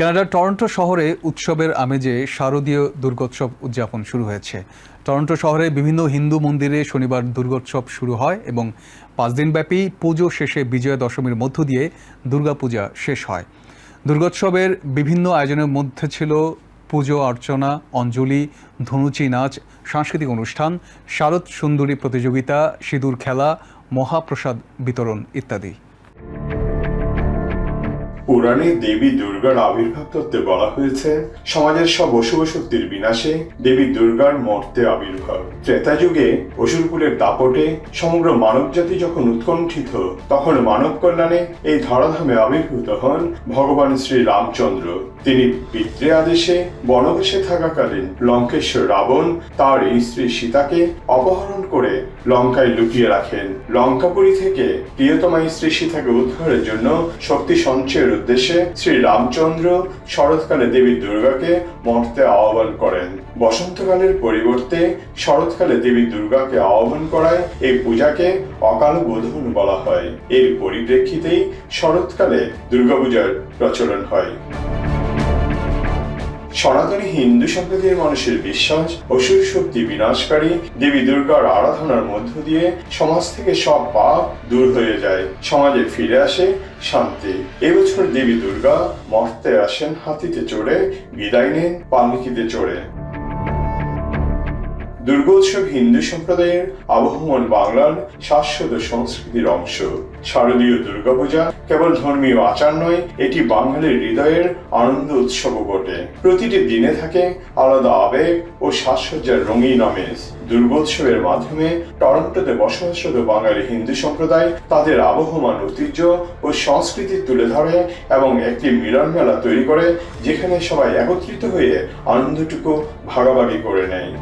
কানাডার টরন্টো শহরে উৎসবের আমেজে শারদীয় দুর্গোৎসব উদযাপন শুরু হয়েছে। টরন্টো শহরে বিভিন্ন হিন্দু মন্দিরে শনিবার দুর্গোৎসব শুরু হয় এবং পাঁচ দিনব্যাপী পুজো শেষে বিজয়া দশমীর মধ্য দিয়ে দুর্গাপূজা শেষ হয়। দুর্গোৎসবের বিভিন্ন আয়োজনের মধ্যে ছিল পুজো অর্চনা, অঞ্জলি, ধনুচি নাচ, সাংস্কৃতিক অনুষ্ঠান, শারদ সুন্দরী প্রতিযোগিতা, সিঁদুর খেলা, মহাপ্রসাদ বিতরণ ইত্যাদি। পুরাণে দেবী দুর্গার আবির্ভাব তত্ত্বে বলা হয়েছে, সমাজের সব অশুভ শক্তির বিনাশে দেবী দুর্গার মর্তে আবির্ভাব। ত্রেতা যুগে অসুরকুলের দাপটে সমগ্র মানব জাতি যখন উৎকণ্ঠিত, তখন মানব কল্যাণে এই ধরাধামে আবির্ভূত হন ভগবান শ্রী রামচন্দ্র তিনি পিতৃ আদেশে বনবাসে থাকাকালীন লঙ্কেশ্বর রাবণ তার স্ত্রী সীতাকে অপহরণ করে লঙ্কায় লুকিয়ে রাখেন। লঙ্কাপুরী থেকে প্রিয়তমা স্ত্রী সীতাকে উদ্ধারের জন্য শক্তি সঞ্চয়ের উদ্দেশ্যে শ্রী রামচন্দ্র শরৎকালে দেবী দুর্গাকে মর্তে আহ্বান করেন। বসন্তকালের পরিবর্তে শরৎকালে দেবী দুর্গাকে আহ্বান করায় এই পূজাকে অকাল বোধন বলা হয়। এর পরিপ্রেক্ষিতেই শরৎকালে দুর্গাপূজার প্রচলন হয়। সনাতনী হিন্দু সম্প্রদায়ের মানুষের বিশ্বাস, অসুর শক্তি বিনাশকারী দেবী দুর্গার আরাধনার মধ্য দিয়ে সমাজ থেকে সব পাপ দূর হয়ে যায়, সমাজে ফিরে আসে শান্তি। এবছর দেবী দুর্গা মর্তে আসেন হাতিতে চড়ে, বিদায় নেন পাল্মিকিতে চড়ে। দুর্গোৎসব হিন্দু সম্প্রদায়ের আবহমান বাংলার শাশ্বত সংস্কৃতির অংশ। শারদীয় দুর্গাপূজা কেবল ধর্মীয় আচার নয়, এটি বাঙালির হৃদয়ের আনন্দ উৎসবও বটে। প্রতিটি দিনে থাকে আলাদা আবেগ ও সাজসজ্জার রঙিন আমেজ। দুর্গোৎসবের মাধ্যমে টরন্টোতে বসবাসরত বাঙালি হিন্দু সম্প্রদায় তাদের আবহমান ঐতিহ্য ও সংস্কৃতি তুলে ধরে এবং একটি মিলন মেলা তৈরি করে, যেখানে সবাই একত্রিত হয়ে আনন্দটুকু ভাগাভাগি করে নেয়।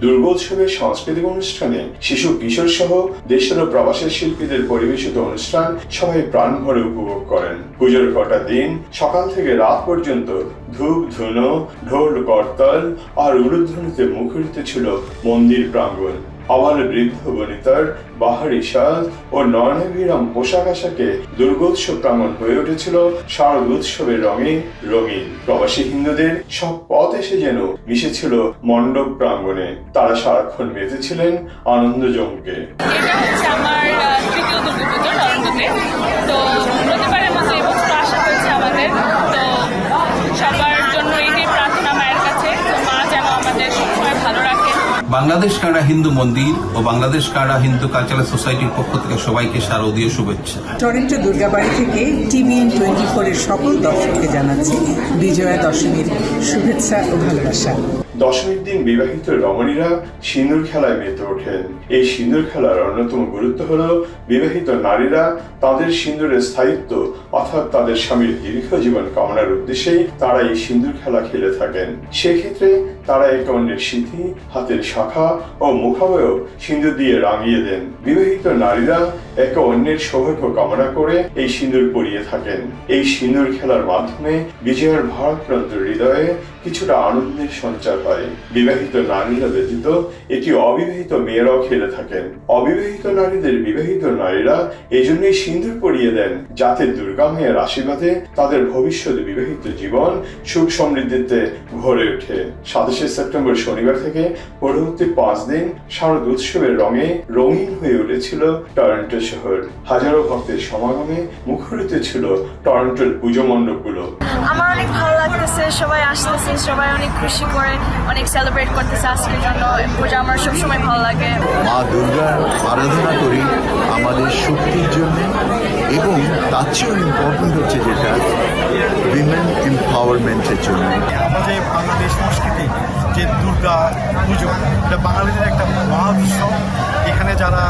দুর্গোৎসবের সাংস্কৃতিক অনুষ্ঠানে শিশু কিশোর সহ দেশের প্রবাসের শিল্পীদের পরিবেশিত অনুষ্ঠান সবাই প্রাণ ভরে উপভোগ করেন। পুজোর কটা দিন সকাল থেকে রাত পর্যন্ত ধূপ, ধুনো, ঢোল, করতাল আর উলুধ্বনিতে মুখরিত ছিল মন্দির প্রাঙ্গণ। আবার বৃদ্ধ বনিতার বাহারি সাজ ও নয়নাভিরাম পোশাক আশাকে দুর্গোৎসব প্রাঙ্গণ হয়ে উঠেছিল শারদ উৎসবের রঙে রঙিন। প্রবাসী হিন্দুদের সব পথ এসে যেন মিশেছিল মণ্ডপ প্রাঙ্গণে। তারা সারাক্ষণ মেতেছিলেন আনন্দ জমকে আমার বাংলাদেশ কানাডা হিন্দু মন্দির ও বাংলাদেশ কানাডা হিন্দু কালচারাল সোসাইটির পক্ষ থেকে সবাইকে শারদীয় শুভেচ্ছা। টরেন্টো দুর্গাবাড়ি থেকে টিভিএন টোয়েন্টি ফোরের সকল দর্শককে জানাচ্ছি বিজয়া দশমীর শুভেচ্ছা ও ভালোবাসা। দশমীর দিন বিবাহিত রমণীরা সিঁদুর খেলায় মেতে ওঠেন। এই সিঁদুর খেলার অন্যতম গুরুত্ব হল বিবাহিত নারীরা তাদের সিঁদুরের স্থায়িত্ব অর্থাৎ তাদের স্বামীর দীর্ঘ জীবন কামনার উদ্দেশ্যেই তারা এই সিঁদুর খেলা খেলে থাকেন। সেক্ষেত্রে তারা একে অন্যের সিঁথি হাতের শাখা ও মুখাবয়ব সিঁদুর দিয়ে রাঙিয়ে দেন। বিবাহিত নারীরা একে অন্যের সৌভাগ্য কামনা করে এই সিঁদুর পরিয়ে থাকেন। এই সিঁদুর খেলার মাধ্যমে বিজয়ের ভারাক্রান্ত হৃদয়ে কিছুটা আনন্দের সঞ্চার হয়। বিবাহিত নারীরা ব্যতীত এটি অবিবাহিত মেয়েরাও খেলে থাকেন। অবিবাহিত নারীদের বিবাহিত নারীরা এই জন্যই সিঁদুর পরিয়ে দেন যাতে দুর্গা মায়ের আশীর্বাদে তাদের ভবিষ্যৎ বিবাহিত জীবন সুখ সমৃদ্ধিতে ভরে ওঠে। সাতাশে সেপ্টেম্বর শনিবার থেকে পরবর্তী পাঁচ দিন শারদ উৎসবের রঙে রঙিন হয়ে উঠেছিল টরন্টো শহর। হাজারো ভক্তের সমাগমে মুখরিত ছিল টরন্টোর পুজো মণ্ডপগুলো। আমার অনেক ভালো লাগতেছে সবাই আসতেছে সবাই অনেক খুশি করে অনেক সেলিব্রেট করতেছে আজকের জন্য। পূজা আমার সবসময় ভালো লাগে। মা দুর্গার আরাধনা করি আমাদের শক্তির জন্য এবং তার চেয়েও ইম্পর্টেন্ট হচ্ছে যেটা উইমেন এম্পাওয়ারমেন্টের জন্য। আমাদের বাংলাদেশ সংস্কৃতি যে দুর্গা পুজো, এটা বাঙালিদের একটা মহা উৎসব। এখানে যারা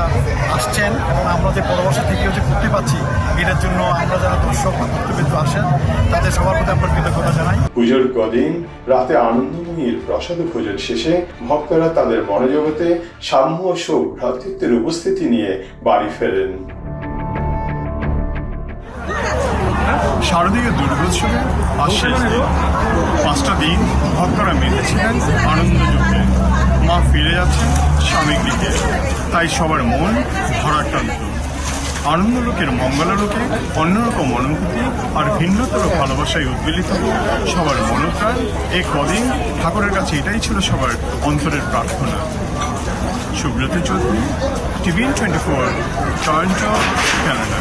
আসছেন এবং আমরা যে পরবর্তী থেকেও যে করতে পারছি এটার জন্য আমরা যারা দর্শক ভক্তবিন্দু আসেন, তাদের সবার প্রতি আমরা কৃতজ্ঞতা জানাই। পুজোর কদিন, রাতে আনন্দময়ীর প্রসাদ ভোজন শেষে ভক্তরা তাদের মনোজগতে সাম্য ও শোক ভ্রাতৃত্বের উপস্থিতি নিয়ে বাড়ি ফেরেন। শারদীয় দুর্গোৎসবে শেষ পাঁচটা দিন ভক্তরা মেতেছিলেন, আনন্দ যুগে মা ফিরে যাচ্ছেন স্বামীর দিকে। তাই সবার মন ভরাক্রান্ত। আনন্দ লোকের মঙ্গল লোকে অন্যরকম অনুভূতি আর ভিন্নতর ভালোবাসায় উদ্বেলিত সবার মনোপ্রাণ এই কদিন ঠাকুরের কাছে এটাই ছিল সবার অন্তরের প্রার্থনা। Subrata Chowdhury, TV twenty four Toronto Canada